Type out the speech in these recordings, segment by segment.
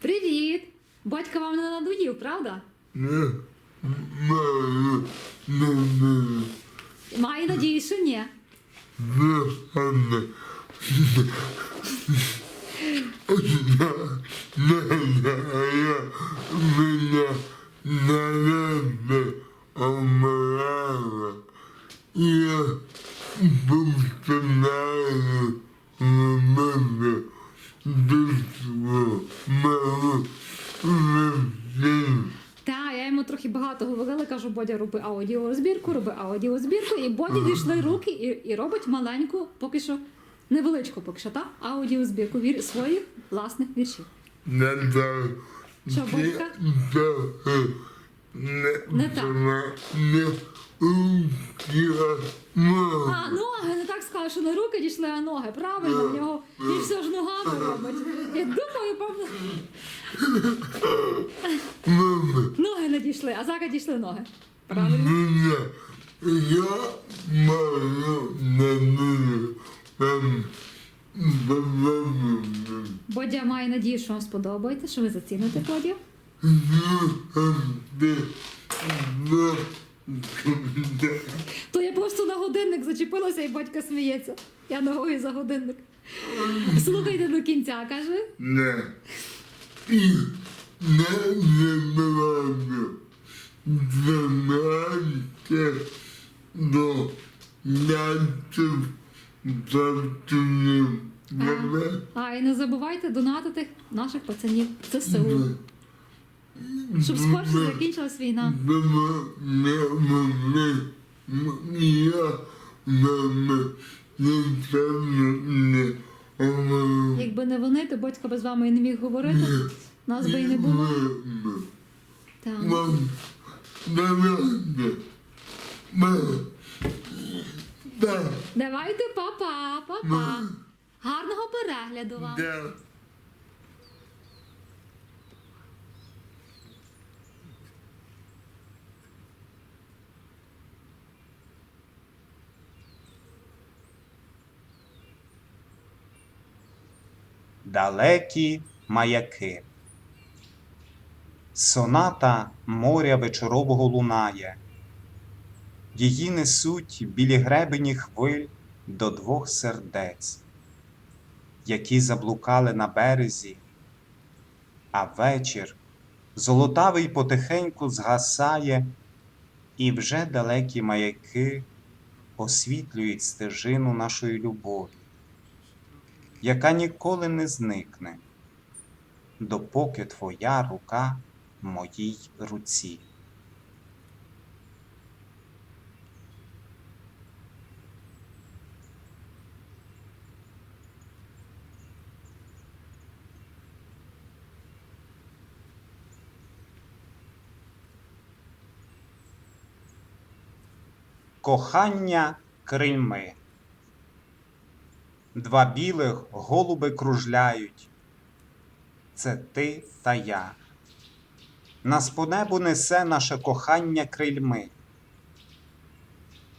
Привіт! Батько вам не надоїв, правда? Не маю надаю. Маю надію, що ні. Ви Родителя. Та, я йому трохи багато говорила, кажу, Бодя, роби аудіозбірку, роби аудіозбірку, і Боді дійшли руки і, і робить маленьку, поки що невеличку, поки що, та, аудіозбірку вір, своїх власних віршів. Не так. Що, Бодька? Не так. Не мова. А, ноги, не так сказали, що не руки дійшли, а ноги. Правильно, в нього він все ж ногами робить. Я думаю, певно, ноги не дійшли, а зараз дійшли ноги. Правильно. я маю там. Бодя має надію, що вам сподобається, що ви заціните Бодя. То я просто на годинник зачепилася і батька сміється. Я ногою за годинник. Слухайте до кінця, каже. не. І не забуваю. Знімайте до наших завтунів. А і не забувайте донатити наших пацанів. Це СУ. Щоб скорше закінчилась війна. Якби не вони, то батько би з вами і не міг говорити. Нас би і не було. Так. Давайте, папа, папа. Гарного перегляду вам. Далекі маяки. Соната моря вечорового лунає. Її несуть білі гребені хвиль до двох сердець, які заблукали на березі, а вечір золотавий потихеньку згасає, і вже далекі маяки освітлюють стежину нашої любові яка ніколи не зникне, допоки твоя рука в моїй руці. Кохання крильми. Два білих голуби кружляють. Це ти та я. Нас по небу несе наше кохання крильми.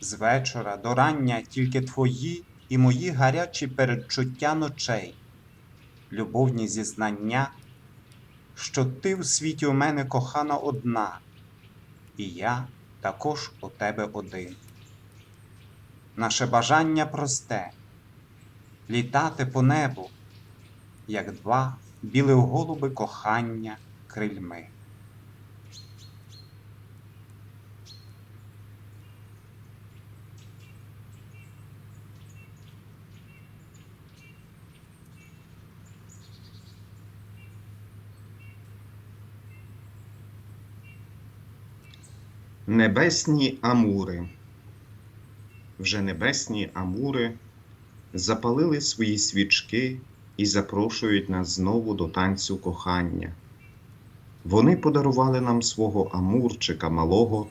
З вечора до рання тільки твої і мої гарячі передчуття ночей, любовні зізнання, що ти в світі у мене кохана одна, і я також у тебе один. Наше бажання просте літати по небу, як два білих голуби кохання крильми. Небесні амури. Вже небесні амури запалили свої свічки і запрошують нас знову до танцю кохання. Вони подарували нам свого амурчика малого,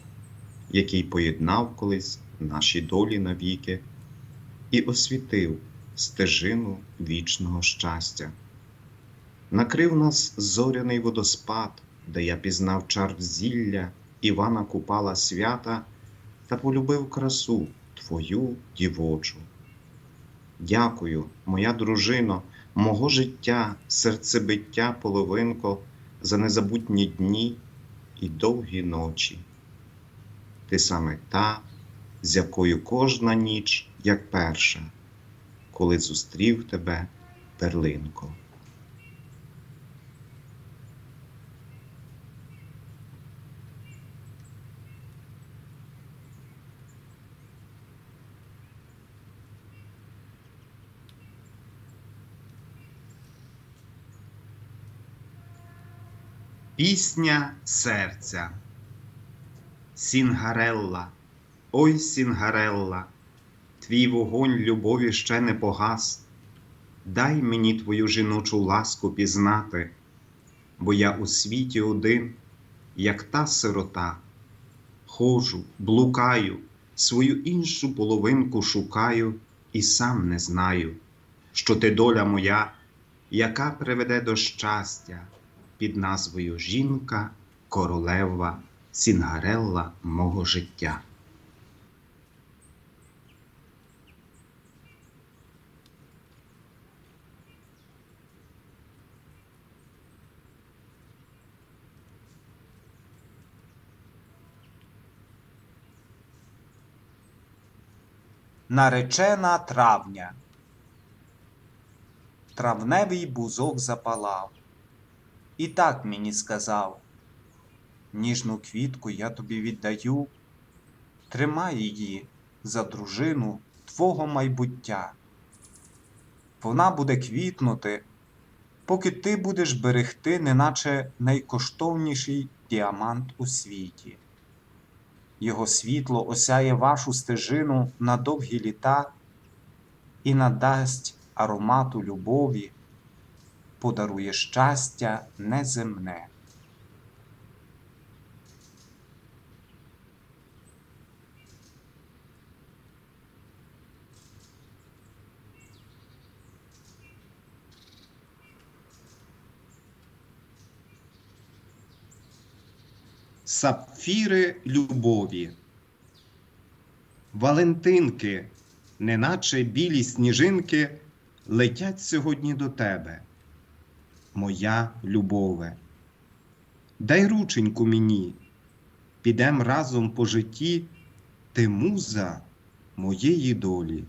який поєднав колись наші долі навіки і освітив стежину вічного щастя. Накрив нас зоряний водоспад, де я пізнав чар зілля Івана Купала свята та полюбив красу твою дівочу. Дякую, моя дружино, мого життя, серцебиття, половинко, за незабутні дні і довгі ночі. Ти саме та, з якою кожна ніч, як перша, коли зустрів тебе, перлинко. Пісня серця. Сінгарелла, ой Сінгарелла, твій вогонь любові ще не погас. Дай мені твою жіночу ласку пізнати, бо я у світі один, як та сирота. Хожу, блукаю, свою іншу половинку шукаю і сам не знаю, що ти доля моя, яка приведе до щастя під назвою Жінка, королева, Сінгарелла мого життя. Наречена травня. Травневий бузок запалав. І так мені сказав. Ніжну квітку я тобі віддаю, тримай її за дружину твого майбуття. Вона буде квітнути, поки ти будеш берегти, неначе найкоштовніший діамант у світі. Його світло осяє вашу стежину на довгі літа і надасть аромату любові, подарує щастя неземне. Сапфіри любові. Валентинки, неначе білі сніжинки, летять сьогодні до тебе. Моя любове. Дай рученьку мені, підем разом по житті, ти муза моєї долі.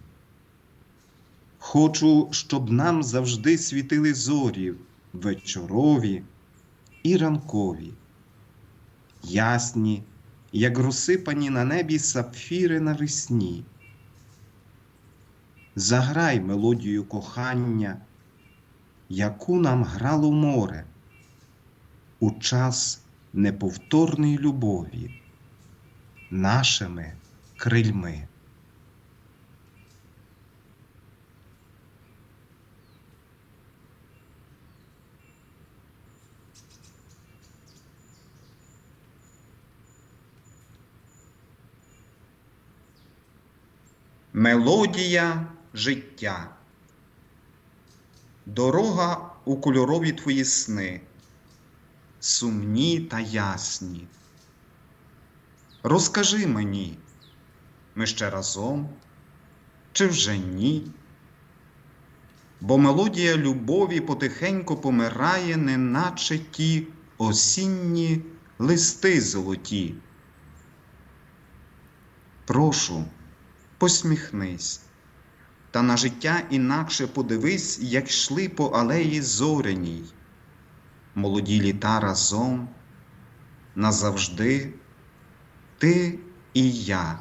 Хочу, щоб нам завжди світили зорі вечорові і ранкові ясні, як розсипані на небі сапфіри навесні. Заграй мелодію кохання, яку нам грало море у час неповторної любові нашими крильми. Мелодія життя. Дорога у кольорові твої сни, сумні та ясні. Розкажи мені, ми ще разом, чи вже ні? Бо мелодія любові потихеньку помирає, неначе ті осінні листи золоті. Прошу, посміхнись, та на життя інакше подивись, як йшли по алеї зоряній. Молоді літа разом, назавжди ти і я.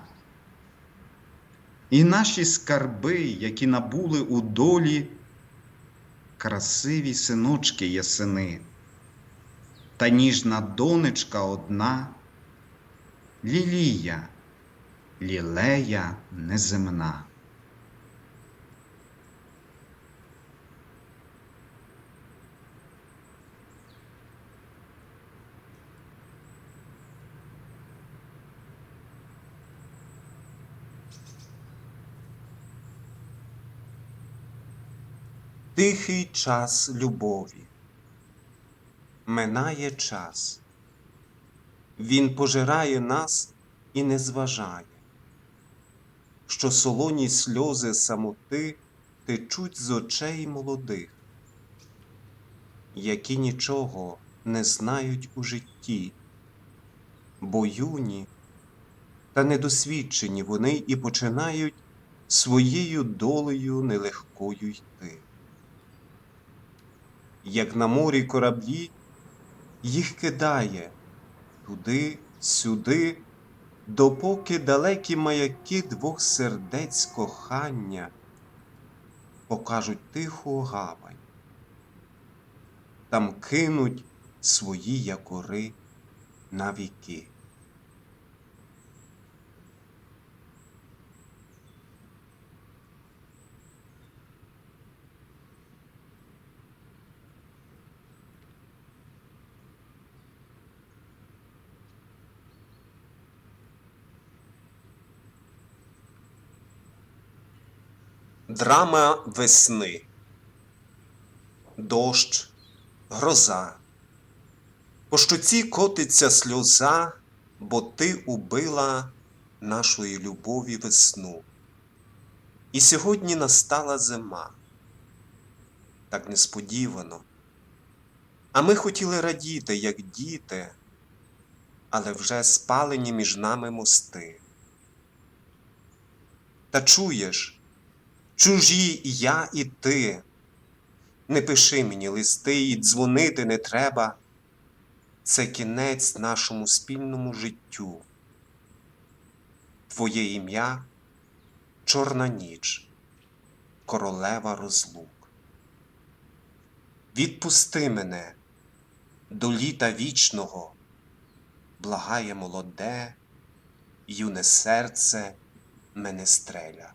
І наші скарби, які набули у долі, красиві синочки ясени, та ніжна донечка одна, лілія лілея неземна. Тихий час любові. Минає час. Він пожирає нас і не зважає. що солоні сльози самоти течуть з очей молодих, які нічого не знають у житті, бо юні та недосвідчені вони і починають своєю долею нелегкою йти. Як на морі кораблі, їх кидає туди, сюди, допоки далекі маяки двох сердець кохання покажуть тиху гавань, там кинуть свої якори на віки. Драма весни. Дощ, гроза. По щоці котиться сльоза, бо ти убила нашої любові весну. І сьогодні настала зима. Так несподівано. А ми хотіли радіти, як діти, але вже спалені між нами мости. Та чуєш, чужі я і ти. Не пиши мені листи і дзвонити не треба. Це кінець нашому спільному життю. Твоє ім'я чорна ніч, королева розлук. Відпусти мене до літа вічного, благає молоде, юне серце мене стреля.